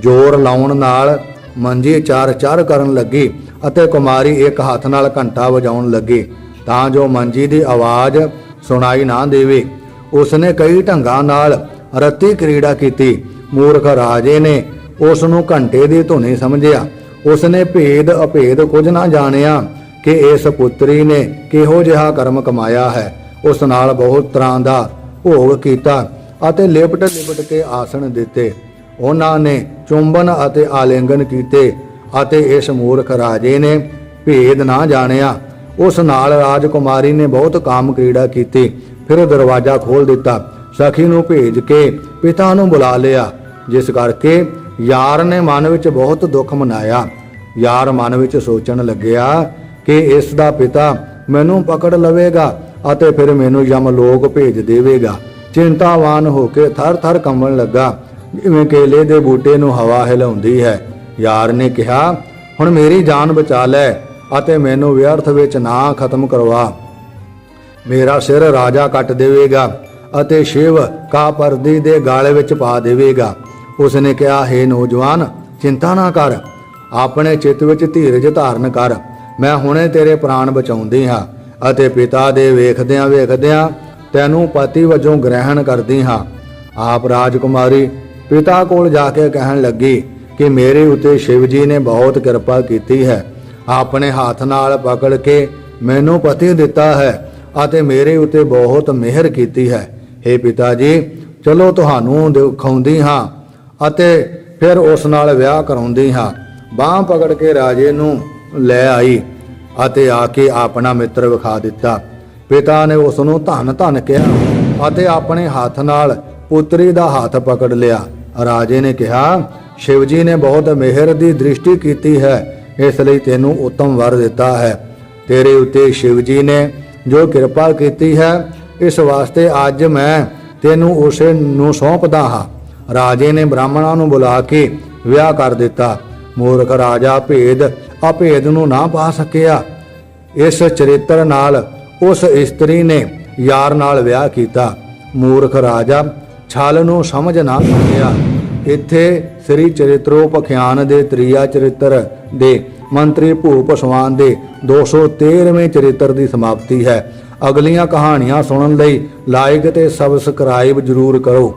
ਜ਼ੋਰ ਲਾਉਣ ਨਾਲ ਮੰਜੀ ਚਾਰ ਚਾਰ ਕਰਨ ਲੱਗੀ ਅਤੇ ਕੁਮਾਰੀ ਇੱਕ ਹੱਥ ਨਾਲ ਘੰਟਾ ਵਜਾਉਣ ਲੱਗੀ। ਤਾਂ ਜੋ ਮੰਜੀ ਦੀ ਆਵਾਜ਼ ਸੁਣਾਈ ਨਾ ਦੇਵੇ। ਉਸਨੇ ਕਈ ਢੰਗਾਂ ਨਾਲ ਰਤੀ ਕ੍ਰੀੜਾ ਕੀਤੀ। ਮੂਰਖ ਰਾਜੇ ਨੇ ਉਸ ਨੂੰ ਘੰਟੇ ਦੀ ਧੁਨੀ ਸਮਝਿਆ। ਉਸਨੇ ਭੇਦ ਅਭੇਦ ਕੁਝ ਨਾ ਜਾਣਿਆ ਕਿ ਇਸ ਪੁੱਤਰੀ ਨੇ ਕਿਹੋ ਜਿਹਾ ਕਰਮ ਕਮਾਇਆ ਹੈ। ਉਸ ਨਾਲ ਬਹੁਤ ਤਰ੍ਹਾਂ ਦਾ ਭੋਗ ਕੀਤਾ ਅਤੇ ਲਿਪਟ ਲਿਪਟ ਕੇ ਆਸਣ ਦਿੱਤੇ। ਉਹਨਾਂ ਨੇ ਚੁੰਬਨ ਅਤੇ ਆਲਿੰਗਨ ਕੀਤੇ ਅਤੇ ਇਸ ਮੂਰਖ ਰਾਜੇ ਨੇ ਭੇਦ ਨਾ ਜਾਣਿਆ। ਉਸ ਨਾਲ ਰਾਜਕੁਮਾਰੀ ਨੇ ਬਹੁਤ ਕਾਮ ਕ੍ਰੀੜਾ ਕੀਤੀ। ਫਿਰ ਦਰਵਾਜ਼ਾ ਖੋਲ ਦਿੱਤਾ। ਸਖੀ ਨੂੰ ਭੇਜ ਕੇ ਪਿਤਾ ਨੂੰ ਬੁਲਾ ਲਿਆ। ਜਿਸ ਕਰਕੇ ਯਾਰ ਨੇ ਮਨ ਵਿੱਚ ਬਹੁਤ ਦੁੱਖ ਮਨਾਇਆ। ਯਾਰ ਮਨ ਵਿੱਚ ਸੋਚਣ ਲੱਗਿਆ ਕਿ ਇਸ ਦਾ ਪਿਤਾ ਮੈਨੂੰ ਪਕੜ ਲਵੇਗਾ ਅਤੇ ਫਿਰ ਮੈਨੂੰ ਯਮ ਲੋਕ ਭੇਜ ਦੇਵੇਗਾ। ਚਿੰਤਾਵਾਨ ਹੋ ਕੇ ਥਰ ਥਰ ਕੰਬਣ ਲੱਗਾ। ਜਿਵੇਂ ਕੇਲੇ ਦੇ ਬੂਟੇ ਨੂੰ ਹਵਾ ਹਿਲਾਉਂਦੀ ਹੈ। ਯਾਰ ਨੇ ਕਿਹਾ, ਹੁਣ ਮੇਰੀ ਜਾਨ ਬਚਾ ਲੈ ਅਤੇ ਮੈਨੂੰ ਵਿਅਰਥ ਵਿੱਚ ਨਾ ਖਤਮ ਕਰਵਾ। ਮੇਰਾ ਸਿਰ ਰਾਜਾ ਕੱਟ ਦੇਵੇਗਾ ਅਤੇ ਸ਼ਿਵ ਕਾ ਪਰਦੀ ਦੇ ਗਾਲੇ ਵਿੱਚ ਪਾ ਦੇਵੇਗਾ। ਉਸਨੇ ਕਿਹਾ, ਹੈ ਨੌਜਵਾਨ, ਚਿੰਤਾ ਨਾ ਕਰ। ਆਪਣੇ ਚਿੱਤ ਵਿੱਚ ਧੀਰਜ ਧਾਰਨ ਕਰ। ਮੈਂ ਹੁਣੇ ਤੇਰੇ ਪ੍ਰਾਣ ਬਚਾਉਂਦੀ ਹਾਂ ਅਤੇ ਪਿਤਾ ਦੇ ਵੇਖਦਿਆਂ ਵੇਖਦਿਆਂ ਤੈਨੂੰ ਪਤੀ ਵਜੋਂ ਗ੍ਰਹਿਣ ਕਰਦੀ ਹਾਂ। ਆਪ ਰਾਜਕੁਮਾਰੀ ਪਿਤਾ ਕੋਲ ਜਾ ਕੇ ਕਹਿਣ ਲੱਗੀ ਕਿ ਮੇਰੇ ਉਤੇ ਸ਼ਿਵ ਜੀ ਨੇ ਬਹੁਤ ਕਿਰਪਾ ਕੀਤੀ ਹੈ। ਆਪਣੇ ਹੱਥ ਨਾਲ ਪਕੜ ਕੇ ਮੈਨੂੰ ਪਤੀ ਦਿੱਤਾ ਹੈ ਅਤੇ ਮੇਰੇ ਉਤੇ ਬਹੁਤ ਮਿਹਰ ਕੀਤੀ ਹੈ। हे ਪਿਤਾ ਜੀ, ਚਲੋ ਤੁਹਾਨੂੰ ਦਿਖਾਉਂਦੀ ਹਾਂ ਅਤੇ ਫਿਰ ਉਸ ਨਾਲ ਵਿਆਹ ਕਰਾਉਂਦੀ ਹਾਂ। ਬਾਹ ਪਕੜ ਕੇ ਰਾਜੇ ਨੂੰ ਲੈ ਆਈ ਅਤੇ ਆ ਕੇ ਆਪਣਾ ਮਿੱਤਰ ਵਿਖਾ ਦਿੱਤਾ। ਪਿਤਾ ਨੇ ਉਸ ਨੂੰ ਧੰਨ ਧੰਨ ਕਿਹਾ ਅਤੇ ਆਪਣੇ ਹੱਥ ਨਾਲ ਪੁੱਤਰੀ ਦਾ ਹੱਥ ਪਕੜ ਲਿਆ। ਰਾਜੇ ਨੇ ਕਿਹਾ ਸ਼ਿਵ ਜੀ ਨੇ ਬਹੁਤ ਮਿਹਰ ਦੀ ਦ੍ਰਿਸ਼ਟੀ ਕੀਤੀ ਹੈ, ਇਸ ਲਈ ਤੈਨੂੰ ਉੱਤਮ ਵਰ ਦਿੱਤਾ ਹੈ। ਤੇਰੇ ਉੱਤੇ ਸ਼ਿਵ ਜੀ ਨੇ ਜੋ ਕਿਰਪਾ ਕੀਤੀ ਹੈ, ਇਸ ਵਾਸਤੇ ਅੱਜ ਮੈਂ ਤੈਨੂੰ ਉਸੇ ਨੂੰ ਸੌਂਪਦਾ ਹਾਂ। ਰਾਜੇ ਨੇ ਬ੍ਰਾਹਮਣਾਂ ਨੂੰ ਬੁਲਾ ਕੇ ਵਿਆਹ ਕਰ ਦਿੱਤਾ। ਮੂਰਖ ਰਾਜਾ ਭੇਦ ਅਭੇਦ ਨੂੰ ਨਾ ਪਾ ਸਕਿਆ। ਇਸ ਚਰਿੱਤਰ ਨਾਲ ਉਸ ਇਸਤਰੀ ਨੇ ਯਾਰ ਨਾਲ ਵਿਆਹ ਕੀਤਾ। ਮੂਰਖ ਰਾਜਾ ਛਲ ਨੂੰ ਸਮਝ ਨਾ ਸਕਿਆ। ਇੱਥੇ ਸ੍ਰੀ ਚਰਿਤਰੋਪਖਿਆਨ ਦੇ ਤ੍ਰਿਆ ਚਰਿੱਤਰ ਦੇ ਮੰਤਰੀ ਭੂਪ ਸਵਾਨ ਦੇ 213ਵੇਂ ਚਰਿੱਤਰ ਦੀ ਸਮਾਪਤੀ ਹੈ। ਅਗਲੀਆਂ ਕਹਾਣੀਆਂ ਸੁਣਨ ਲਈ ਲਾਈਕ ਤੇ ਸਬਸਕ੍ਰਾਈਬ ਜਰੂਰ ਕਰੋ।